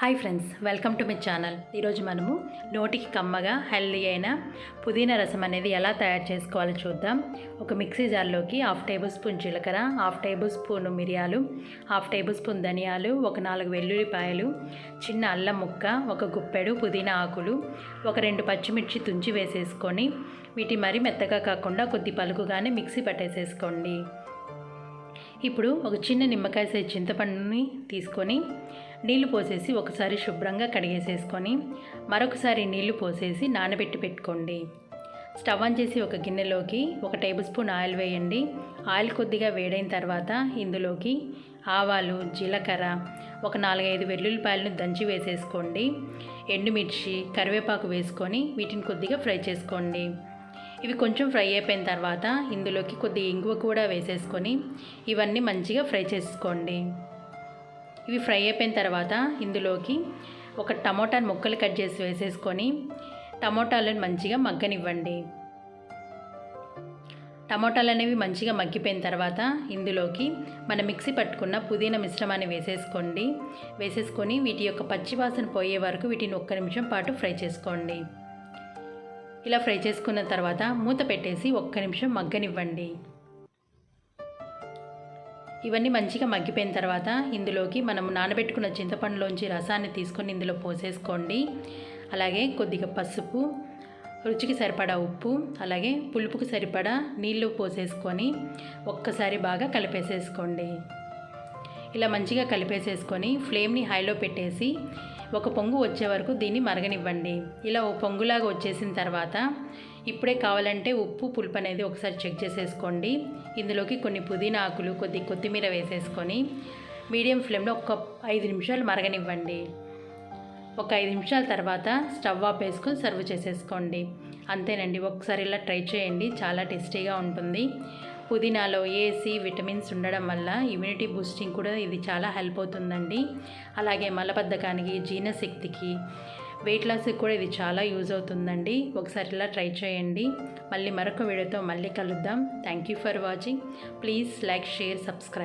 Hi friends welcome to my channel. ఈరోజు మనము నోటికి కమ్మగా హెల్దీ అయిన పుదీనా రసం అనేది ఎలా తయారు చేసుకోవాలో చూద్దాం. ఒక మిక్సీ జార్లోకి హాఫ్ టేబుల్ స్పూన్ జీలకర్ర హాఫ్ టేబుల్ స్పూన్ మిరియాలు హాఫ్ టేబుల్ స్పూన్ ధనియాలు ఒక నాలుగు వెల్లుల్లిపాయలు చిన్న అల్లం ముక్క ఒక గుప్పెడు పుదీనా ఆకులు ఒక రెండు పచ్చిమిర్చి తుంచి వేసేసుకొని వీటి మరీ మెత్తగా కాకుండా కొద్ది పలుకుగానే మిక్సీ పట్టేసేసుకోండి. ఇప్పుడు ఒక చిన్న నిమ్మకాయ సైజ్ చింతపండుని తీసుకొని నీళ్ళు పోసేసి ఒకసారి శుభ్రంగా కడిగేసేసుకొని మరొకసారి నీళ్ళు పోసేసి నానబెట్టి పెట్టుకోండి. స్టవ్ ఆన్ చేసి ఒక గిన్నెలోకి ఒక టేబుల్ స్పూన్ ఆయిల్ వేయండి. ఆయిల్ కొద్దిగా వేడైన తర్వాత ఇందులోకి ఆవాలు జీలకర్ర ఒక నాలుగైదు వెల్లుల్లిపాయలను దంచి వేసేసుకోండి. ఎండుమిర్చి కరివేపాకు వేసుకొని వీటిని కొద్దిగా ఫ్రై చేసుకోండి. ఇవి కొంచెం ఫ్రై అయిపోయిన తర్వాత ఇందులోకి కొద్ది ఇంగువ కూడా వేసేసుకొని ఇవన్నీ మంచిగా ఫ్రై చేసుకోండి. ఇవి ఫ్రై అయిపోయిన తర్వాత ఇందులోకి ఒక టమోటాని ముక్కలు కట్ చేసి వేసేసుకొని టమోటాలను మంచిగా మగ్గనివ్వండి. టమోటాలు అనేవి మంచిగా మగ్గిపోయిన తర్వాత ఇందులోకి మన మిక్సీ పట్టుకున్న పుదీనా మిశ్రమాన్ని వేసేసుకోండి. వేసేసుకొని వీటి యొక్క పచ్చివాసన పోయే వరకు వీటిని ఒక్క నిమిషం పాటు ఫ్రై చేసుకోండి. ఇలా ఫ్రై చేసుకున్న తర్వాత మూత పెట్టేసి ఒక్క నిమిషం మగ్గనివ్వండి. ఇవన్నీ మంచిగా మగ్గిపోయిన తర్వాత ఇందులోకి మనం నానబెట్టుకున్న చింతపండులోంచి రసాన్ని తీసుకొని ఇందులో పోసేసుకోండి. అలాగే కొద్దిగా పసుపు రుచికి సరిపడా ఉప్పు అలాగే పులుపుకి సరిపడా నీళ్ళు పోసేసుకొని ఒక్కసారి బాగా కలిపేసేసుకోండి. ఇలా మంచిగా కలిపేసేసుకొని ఫ్లేమ్ని హైలో పెట్టేసి ఒక పొంగు వచ్చే వరకు దీన్ని మరగనివ్వండి. ఇలా ఓ పొంగులాగా వచ్చేసిన తర్వాత ఇప్పుడే కావాలంటే ఉప్పు పులుపు అనేది ఒకసారి చెక్ చేసేసుకోండి. ఇందులోకి కొన్ని పుదీనా ఆకులు కొద్ది కొత్తిమీర వేసేసుకొని మీడియం ఫ్లేమ్లో ఒక ఐదు నిమిషాలు మరగనివ్వండి. ఒక ఐదు నిమిషాల తర్వాత స్టవ్ ఆఫ్ వేసుకొని సర్వ్ చేసేసుకోండి. అంతేనండి ఒకసారి ఇలా ట్రై చేయండి చాలా టేస్టీగా ఉంటుంది. పుదీనాలో ఏసీ విటమిన్స్ ఉండడం వల్ల ఇమ్యూనిటీ బూస్టింగ్ కూడా ఇది చాలా హెల్ప్ అవుతుందండి. అలాగే మలబద్ధకానికి జీర్ణశక్తికి వెయిట్ లాస్కి కూడా ఇది చాలా యూజ్ అవుతుందండి. ఒకసారి ఇలా ట్రై చేయండి. మళ్ళీ మరొక వీడియోతో మళ్ళీ కలుద్దాం. Thank you for watching please like share subscribe